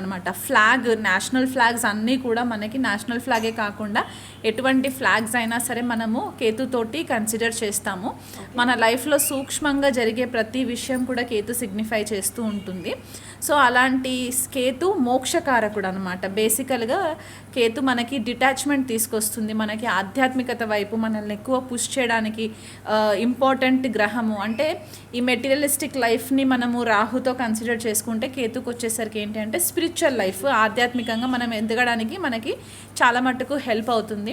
అనమాట flag national flags అన్నీ కూడా మనకి నేషనల్ ఫ్లాగే కాకుండా ఎటువంటి ఫ్లాగ్స్ అయినా సరే మనము కేతుతోటి కన్సిడర్ చేస్తాము. మన లైఫ్లో సూక్ష్మంగా జరిగే ప్రతి విషయం కూడా కేతు సిగ్నిఫై చేస్తూ ఉంటుంది. సో అలాంటి కేతు మోక్షకారకుడు అనమాట బేసికల్గా కేతు మనకి డిటాచ్మెంట్ తీసుకొస్తుంది. మనకి ఆధ్యాత్మికత వైపు మనల్ని ఎక్కువ పుష్ చేయడానికి ఇంపార్టెంట్ గ్రహము. అంటే ఈ మెటీరియలిస్టిక్ లైఫ్ని మనము రాహుతో కన్సిడర్ చేసుకుంటే కేతుకు వచ్చేసరికి ఏంటి అంటే స్పిరిచువల్ లైఫ్ ఆధ్యాత్మికంగా మనం ఎదగడానికి మనకి చాలా మట్టుకు హెల్ప్ అవుతుంది.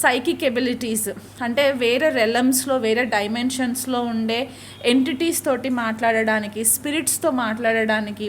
సైకిక్ ఎబిలిటీస్ అంటే వేరే రెలమ్స్లో వేరే డైమెన్షన్స్లో ఉండే ఎంటిటీస్ తోటి మాట్లాడడానికి స్పిరిట్స్తో మాట్లాడడానికి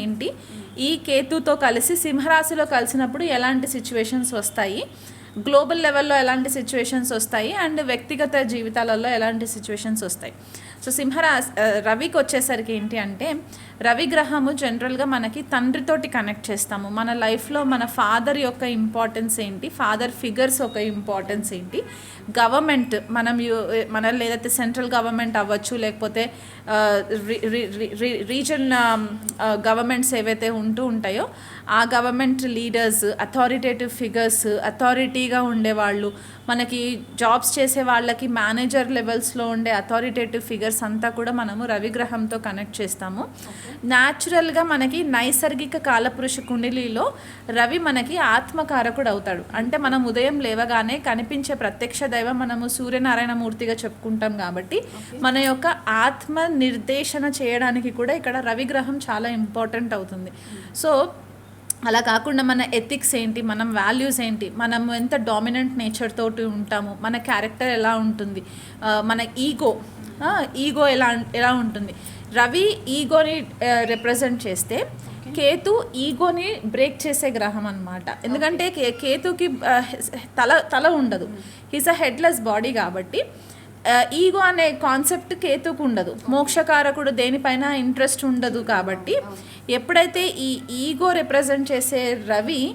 ఏంటి? ఈ కేతుతో కలిసి సింహరాశిలో కలిసినప్పుడు ఎలాంటి సిచ్యువేషన్స్ వస్తాయి? గ్లోబల్ లెవెల్లో ఎలాంటి సిచ్యువేషన్స్ వస్తాయి? అండ్ వ్యక్తిగత జీవితాలలో ఎలాంటి సిచ్యువేషన్స్ వస్తాయి? సో సింహరాశి రవికి వచ్చేసరికి ఏంటి అంటే రవిగ్రహము జనరల్గా మనకి తండ్రితోటి కనెక్ట్ చేస్తాము. మన లైఫ్లో మన ఫాదర్ యొక్క ఇంపార్టెన్స్ ఏంటి? ఫాదర్ ఫిగర్స్ ఒక ఇంపార్టెన్స్ ఏంటి? గవర్నమెంట్ మనం యు- మన లేదైతే సెంట్రల్ గవర్నమెంట్ అవ్వచ్చు లేకపోతే రీజన్ గవర్నమెంట్స్ ఏవైతే ఉంటూ ఉంటాయో ఆ గవర్నమెంట్ లీడర్స్ అథారిటేటివ్ ఫిగర్స్ అథారిటీగా ఉండేవాళ్ళు మనకి జాబ్స్ చేసే వాళ్ళకి మేనేజర్ లెవెల్స్లో ఉండే అథారిటేటివ్ ఫిగర్స్ అంతా కూడా మనము రవిగ్రహంతో కనెక్ట్ చేస్తాము. న్యాచురల్గా మనకి నైసర్గిక కాలపురుష కుండలిలో రవి మనకి ఆత్మకారకుడు అవుతాడు అంటే మనం ఉదయం లేవగానే కనిపించే ప్రత్యక్ష దైవం మనము సూర్యనారాయణ మూర్తిగా చెప్పుకుంటాం కాబట్టి మన యొక్క ఆత్మ నిర్దేశన చేయడానికి కూడా ఇక్కడ రవిగ్రహం చాలా ఇంపార్టెంట్ అవుతుంది. సో అలా కాకుండా మన ఎథిక్స్ ఏంటి మనం వాల్యూస్ ఏంటి మనం ఎంత డామినెంట్ నేచర్ తోటి ఉంటాము మన క్యారెక్టర్ ఎలా ఉంటుంది మన ఈగో ఈగో ఎలా ఎలా ఉంటుంది. రవి ఈగోని రిప్రజెంట్ చేస్తే కేతు ఈగోని బ్రేక్ చేసే గ్రహం అన్నమాట. ఎందుకంటే కే- కేతుకి తల తల ఉండదు. హీస్ అ హెడ్లెస్ బాడీ కాబట్టి ఈగో అనే కాన్సెప్ట్ కేతుకు ఉండదు. మోక్షకారకుడు దేనిపైన ఇంట్రెస్ట్ ఉండదు కాబట్టి ఎప్పుడైతే ఈ ఈగో రిప్రజెంట్ చేసే రవి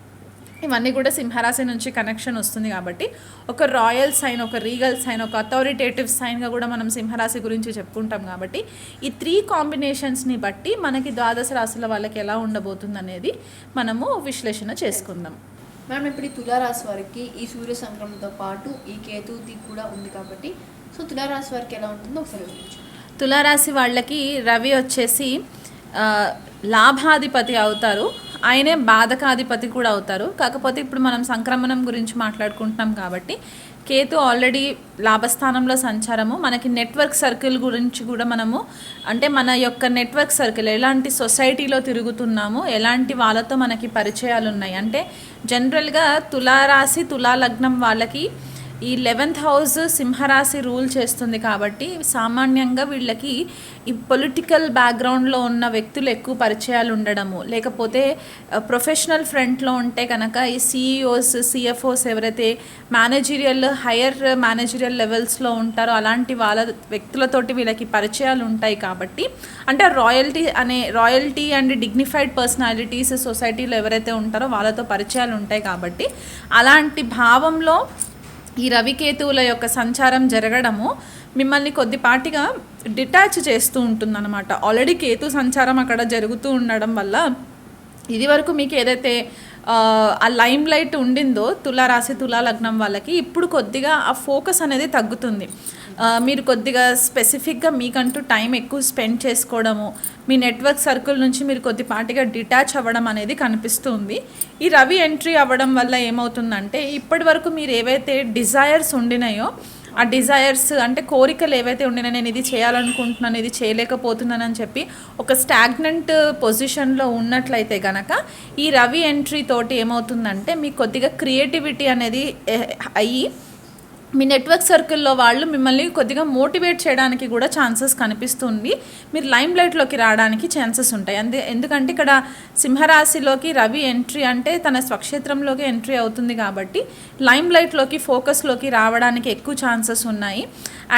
ఇవన్నీ కూడా సింహరాశి నుంచి కనెక్షన్ వస్తుంది కాబట్టి ఒక రాయల్ సైన్ ఒక రీగల్ సైన్ ఒక అథారిటేటివ్ సైన్గా కూడా మనం సింహరాశి గురించి చెప్పుకుంటాం కాబట్టి ఈ త్రీ కాంబినేషన్స్ని బట్టి మనకి ద్వాదశ రాశుల వాళ్ళకి ఎలా ఉండబోతుంది అనేది మనము విశ్లేషణ చేసుకుందాం. మేడం ఇప్పుడు ఈ తులారాశి వారికి ఈ సూర్య సంక్రమణతో పాటు ఈ కేతువుది కూడా ఉంది కాబట్టి సో తులారాశి వారికి ఎలా ఉంటుందో ఒకసారి తులారాశి వాళ్ళకి రవి వచ్చేసి లాభాధిపతి అవుతారు. ఆయనే బాధకాధిపతి కూడా అవుతారు. కాకపోతే ఇప్పుడు మనం సంక్రమణం గురించి మాట్లాడుకుంటున్నాం కాబట్టి కేతు ఆల్రెడీ లాభస్థానంలో సంచారము. మనకి నెట్వర్క్ సర్కిల్ గురించి కూడా మనము అంటే మన యొక్క నెట్వర్క్ సర్కిల్ ఎలాంటి సొసైటీలో తిరుగుతున్నాము ఎలాంటి వాళ్ళతో మనకి పరిచయాలు ఉన్నాయి అంటే జనరల్గా తులారాశి తులాలగ్నం వాళ్ళకి ఈ లెవెన్త్ హౌస్ సింహరాశి రూల్ చేస్తుంది కాబట్టి సామాన్యంగా వీళ్ళకి ఈ పొలిటికల్ బ్యాక్గ్రౌండ్లో ఉన్న వ్యక్తులు ఎక్కువ పరిచయాలు ఉండడము లేకపోతే ప్రొఫెషనల్ ఫ్రంట్లో ఉంటే కనుక ఈ సిఇఓస్ సిఎఫ్ఓస్ ఎవరైతే మేనేజీరియల్ హయ్యర్ మేనేజీరియల్ లెవెల్స్లో ఉంటారో అలాంటి వాళ్ళ వ్యక్తులతోటి వీళ్ళకి పరిచయాలు ఉంటాయి కాబట్టి అంటే రాయల్టీ అనే రాయల్టీ అండ్ డిగ్నిఫైడ్ పర్సనాలిటీస్ సొసైటీలో ఎవరైతే ఉంటారో వాళ్ళతో పరిచయాలు ఉంటాయి కాబట్టి అలాంటి భావంలో ఈ రవికేతువుల యొక్క సంచారం జరగడము మిమ్మల్ని కొద్దిపాటిగా డిటాచ్ చేస్తూ ఉంటుందన్నమాట. ఆల్రెడీ కేతు సంచారం అక్కడ జరుగుతూ ఉండడం వల్ల ఇది వరకు మీకు ఏదైతే ఆ, లైమ్ లైట్ ఉండిందో తులా రాసి తులా లగ్నం వాళ్ళకి ఇప్పుడు కొద్దిగా ఆ ఫోకస్ అనేది తగ్గుతుంది. మీరు కొద్దిగా స్పెసిఫిక్గా మీకంటూ టైం ఎక్కువ స్పెండ్ చేసుకోవడము మీ నెట్వర్క్ సర్కిల్ నుంచి మీరు కొద్దిపాటిగా డిటాచ్ అవ్వడం అనేది కనిపిస్తుంది. ఈ రవి ఎంట్రీ అవ్వడం వల్ల ఏమవుతుందంటే ఇప్పటి వరకు మీరు ఏవైతే డిజైర్స్ ఉండినాయో ఆ డిజైర్స్ అంటే కోరికలు ఏవైతే ఉండినా నేను ఇది చేయాలనుకుంటున్నాను ఇది చేయలేకపోతున్నాను అని చెప్పి ఒక స్టాగ్నెంట్ పొజిషన్లో ఉన్నట్లయితే గనక ఈ రవి ఎంట్రీ తోటి ఏమవుతుందంటే మీకు కొద్దిగా క్రియేటివిటీ అనేది అయ్యి మీ నెట్వర్క్ సర్కిల్లో వాళ్ళు మిమ్మల్ని కొద్దిగా మోటివేట్ చేయడానికి కూడా ఛాన్సెస్ కనిపిస్తుంది. మీరు లైమ్ లైట్లోకి రావడానికి ఛాన్సెస్ ఉంటాయి. అంతే ఎందుకంటే ఇక్కడ సింహరాశిలోకి రవి ఎంట్రీ అంటే తన స్వక్షేత్రంలోకి ఎంట్రీ అవుతుంది కాబట్టి లైమ్ లైట్లోకి ఫోకస్లోకి రావడానికి ఎక్కువ ఛాన్సెస్ ఉన్నాయి.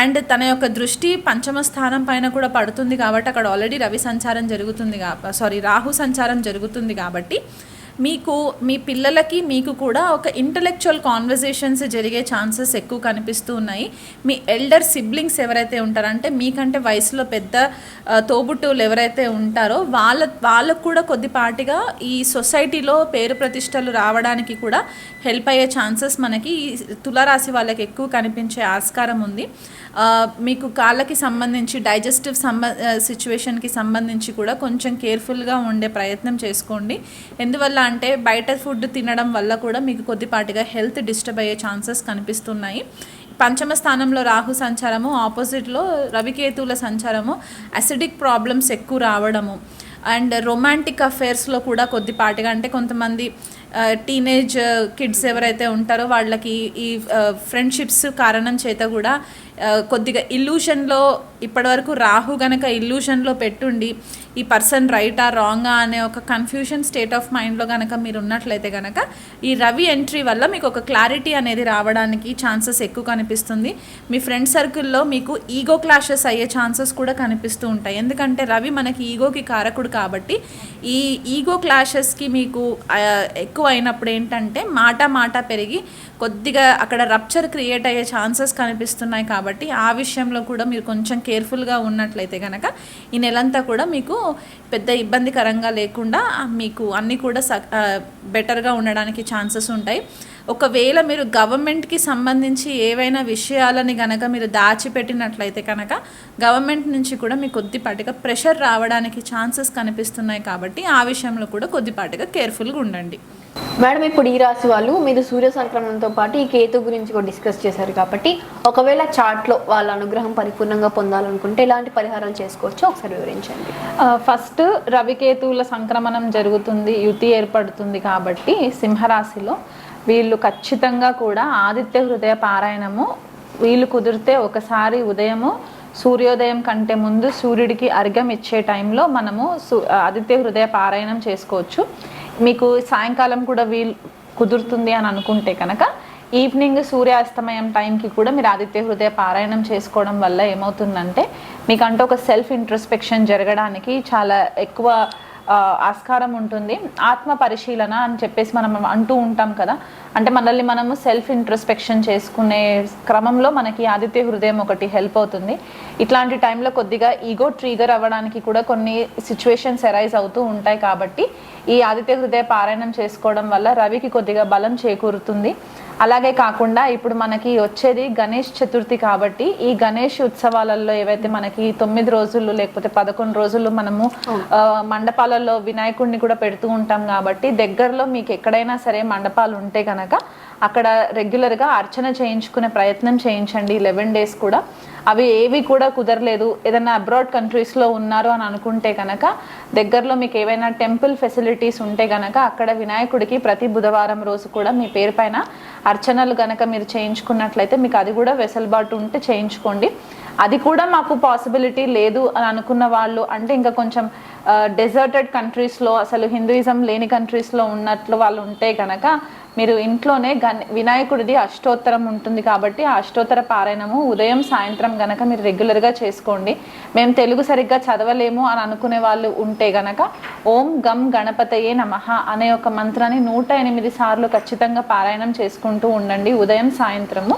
అండ్ తన యొక్క దృష్టి పంచమ స్థానం పైన కూడా పడుతుంది కాబట్టి అక్కడ ఆల్రెడీ రవి సంచారం జరుగుతుంది కా సారీ రాహు సంచారం జరుగుతుంది కాబట్టి మీకు మీ పిల్లలకి మీకు కూడా ఒక ఇంటలెక్చువల్ కాన్వర్జేషన్స్ జరిగే ఛాన్సెస్ ఎక్కువ కనిపిస్తూ ఉన్నాయి. మీ ఎల్డర్ సిబ్లింగ్స్ ఎవరైతే ఉంటారంటే మీకంటే వయసులో పెద్ద తోబుట్టువులు ఎవరైతే ఉంటారో వాళ్ళ వాళ్ళకు కూడా కొద్దిపాటిగా ఈ సొసైటీలో పేరు ప్రతిష్టలు రావడానికి కూడా హెల్ప్ అయ్యే ఛాన్సెస్ మనకి ఈ తులారాశి వాళ్ళకి ఎక్కువ కనిపించే ఆస్కారం ఉంది. మీకు కాళ్ళకి సంబంధించి డైజెస్టివ్ సంబ సిచ్యువేషన్కి సంబంధించి కూడా కొంచెం కేర్ఫుల్గా ఉండే ప్రయత్నం చేసుకోండి. ఎందువల్ల అంటే బయట ఫుడ్ తినడం వల్ల కూడా మీకు కొద్దిపాటిగా హెల్త్ డిస్టర్బ్ అయ్యే ఛాన్సెస్ కనిపిస్తున్నాయి. పంచమ స్థానంలో రాహు సంచారము ఆపోజిట్లో రవికేతువుల సంచారము అసిడిక్ ప్రాబ్లమ్స్ ఎక్కువ రావడము. అండ్ రొమాంటిక్ అఫేర్స్లో కూడా కొద్దిపాటిగా అంటే కొంతమంది టీనేజ్ కిడ్స్ ఎవరైతే ఉంటారో వాళ్ళకి ఈ ఫ్రెండ్షిప్స్ కారణం చేత కూడా కొద్దిగా ఇల్యూషన్లో ఇప్పటివరకు రాహు గనక ఇల్యూషన్లో పెట్టుండి ఈ పర్సన్ రైటా రాంగా అనే ఒక కన్ఫ్యూషన్ స్టేట్ ఆఫ్ మైండ్లో గనక మీరు ఉన్నట్లయితే గనక ఈ రవి ఎంట్రీ వల్ల మీకు ఒక క్లారిటీ అనేది రావడానికి ఛాన్సెస్ ఎక్కువ కనిపిస్తుంది. మీ ఫ్రెండ్ సర్కిల్లో మీకు ఈగో క్లాషెస్ అయ్యే ఛాన్సెస్ కూడా కనిపిస్తూ ఉంటాయి. ఎందుకంటే రవి మనకి ఈగోకి కారకుడు కాబట్టి ఈ ఈగో క్లాషెస్కి మీకు ఎక్కువ ఎక్కువ అయినప్పుడు ఏంటంటే మాట మాట పెరిగి కొద్దిగా అక్కడ రప్చర్ క్రియేట్ అయ్యే ఛాన్సెస్ కనిపిస్తున్నాయి కాబట్టి ఆ విషయంలో కూడా మీరు కొంచెం కేర్ఫుల్గా ఉన్నట్లయితే కనుక ఈ నెలంతా కూడా మీకు పెద్ద ఇబ్బందికరంగా లేకుండా మీకు అన్నీ కూడా స బెటర్గా ఉండడానికి ఛాన్సెస్ ఉంటాయి. ఒకవేళ మీరు గవర్నమెంట్కి సంబంధించి ఏవైనా విషయాలని కనుక మీరు దాచిపెట్టినట్లయితే కనుక గవర్నమెంట్ నుంచి కూడా మీకు కొద్దిపాటిగా ప్రెషర్ రావడానికి ఛాన్సెస్ కనిపిస్తున్నాయి కాబట్టి ఆ విషయంలో కూడా కొద్దిపాటిగా కేర్ఫుల్గా ఉండండి. మేడం ఇప్పుడు ఈ రాశి వాళ్ళు మీరు సూర్య సంక్రమణంతో పాటు ఈ కేతు గురించి కూడా డిస్కస్ చేశారు కాబట్టి ఒకవేళ చాట్లో వాళ్ళ అనుగ్రహం పరిపూర్ణంగా పొందాలనుకుంటే ఎలాంటి పరిహారాలు చేసుకోవచ్చో ఒకసారి వివరించండి. ఫస్ట్ రవికేతువుల సంక్రమణం జరుగుతుంది యుతి ఏర్పడుతుంది కాబట్టి సింహరాశిలో వీళ్ళు ఖచ్చితంగా కూడా ఆదిత్య హృదయ పారాయణము వీళ్ళు కుదిరితే ఒకసారి ఉదయము సూర్యోదయం కంటే ముందు సూర్యుడికి అర్ఘ్యం ఇచ్చే టైంలో మనము సు- ఆదిత్య హృదయ పారాయణం చేసుకోవచ్చు. మీకు సాయంకాలం కూడా వీలు కుదురుతుంది అని అనుకుంటే కనుక ఈవినింగ్ సూర్యాస్తమయం టైంకి కూడా మీరు ఆదిత్య హృదయ పారాయణం చేసుకోవడం వల్ల ఏమవుతుందంటే మీకంటే ఒక సెల్ఫ్ ఇంట్రస్పెక్షన్ జరగడానికి చాలా ఎక్కువ ఆస్కారం ఉంటుంది. ఆత్మ పరిశీలన అని చెప్పేసి మనం అంటూ ఉంటాం కదా. అంటే మనల్ని మనము సెల్ఫ్ ఇంట్రస్పెక్షన్ చేసుకునే క్రమంలో మనకి ఆదిత్య హృదయం ఒకటి హెల్ప్ అవుతుంది. ఇట్లాంటి టైంలో కొద్దిగా ఈగో ట్రిగర్ అవ్వడానికి కూడా కొన్ని సిచ్యువేషన్స్ ఎరైజ్ అవుతూ ఉంటాయి కాబట్టి ఈ ఆదిత్య హృదయ పారాయణం చేసుకోవడం వల్ల రవికి కొద్దిగా బలం చేకూరుతుంది. అలాగే కాకుండా ఇప్పుడు మనకి వచ్చేది గణేష్ చతుర్థి కాబట్టి ఈ గణేష్ ఉత్సవాలలో ఏవైతే మనకి తొమ్మిది రోజులు లేకపోతే పదకొండు రోజులు మనము మండపాలలో వినాయకుడిని కూడా పెడుతూ ఉంటాం కాబట్టి దగ్గరలో మీకు ఎక్కడైనా సరే మండపాలు ఉంటే కనుక అక్కడ రెగ్యులర్గా అర్చన చేయించుకునే ప్రయత్నం చేయించండి లెవెన్ డేస్ కూడా. అవి ఏవి కూడా కుదరలేదు. ఏదైనా అబ్రాడ్ కంట్రీస్లో ఉన్నారు అని అనుకుంటే కనుక దగ్గరలో మీకు ఏవైనా టెంపుల్ ఫెసిలిటీస్ ఉంటే కనుక అక్కడ వినాయకుడికి ప్రతి బుధవారం రోజు కూడా మీ పేరు పైన అర్చనలు కనుక మీరు చేయించుకున్నట్లయితే మీకు అది కూడా వెసులుబాటు ఉంటే చేయించుకోండి. అది కూడా మాకు పాసిబిలిటీ లేదు అని అనుకున్న వాళ్ళు అంటే ఇంకా కొంచెం డెజర్టెడ్ కంట్రీస్లో అసలు హిందూయిజం లేని కంట్రీస్లో ఉన్నట్లు వాళ్ళు ఉంటే కనుక మీరు ఇంట్లోనే గణ వినాయకుడిది అష్టోత్తరం ఉంటుంది కాబట్టి ఆ అష్టోత్తర పారాయణము ఉదయం సాయంత్రం గనక మీరు రెగ్యులర్గా చేసుకోండి. మేము తెలుగు సరిగ్గా చదవలేము అని అనుకునే వాళ్ళు ఉంటే గనక ఓం గం గణపతయే నమః అనే ఒక మంత్రాన్ని నూట ఎనిమిది సార్లు ఖచ్చితంగా పారాయణం చేసుకుంటూ ఉండండి ఉదయం సాయంత్రము.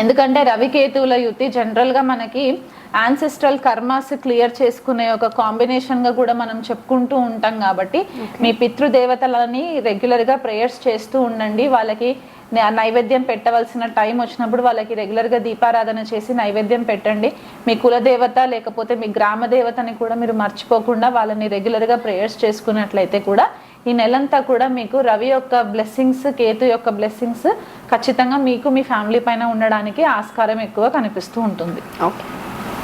ఎందుకంటే రవికేతువుల యుతి జనరల్గా మనకి యాన్సెస్ట్రల్ కర్మాస్ క్లియర్ చేసుకునే ఒక కాంబినేషన్గా కూడా మనం చెప్పుకుంటూ ఉంటాం కాబట్టి మీ పితృదేవతలని రెగ్యులర్గా ప్రేయర్స్ చేస్తూ ఉండండి. వాళ్ళకి నైవేద్యం పెట్టవలసిన టైం వచ్చినప్పుడు వాళ్ళకి రెగ్యులర్గా దీపారాధన చేసి నైవేద్యం పెట్టండి. మీ కులదేవత లేకపోతే మీ గ్రామ దేవతని కూడా మీరు మర్చిపోకుండా వాళ్ళని రెగ్యులర్గా ప్రేయర్స్ చేసుకున్నట్లయితే కూడా ఈ నెలంతా కూడా మీకు రవి యొక్క బ్లెస్సింగ్స్ కేతు యొక్క బ్లెస్సింగ్స్ ఖచ్చితంగా మీకు మీ ఫ్యామిలీ పైన ఉండడానికి ఆస్కారం ఎక్కువ కనిపిస్తూ ఉంటుంది. ఓకే.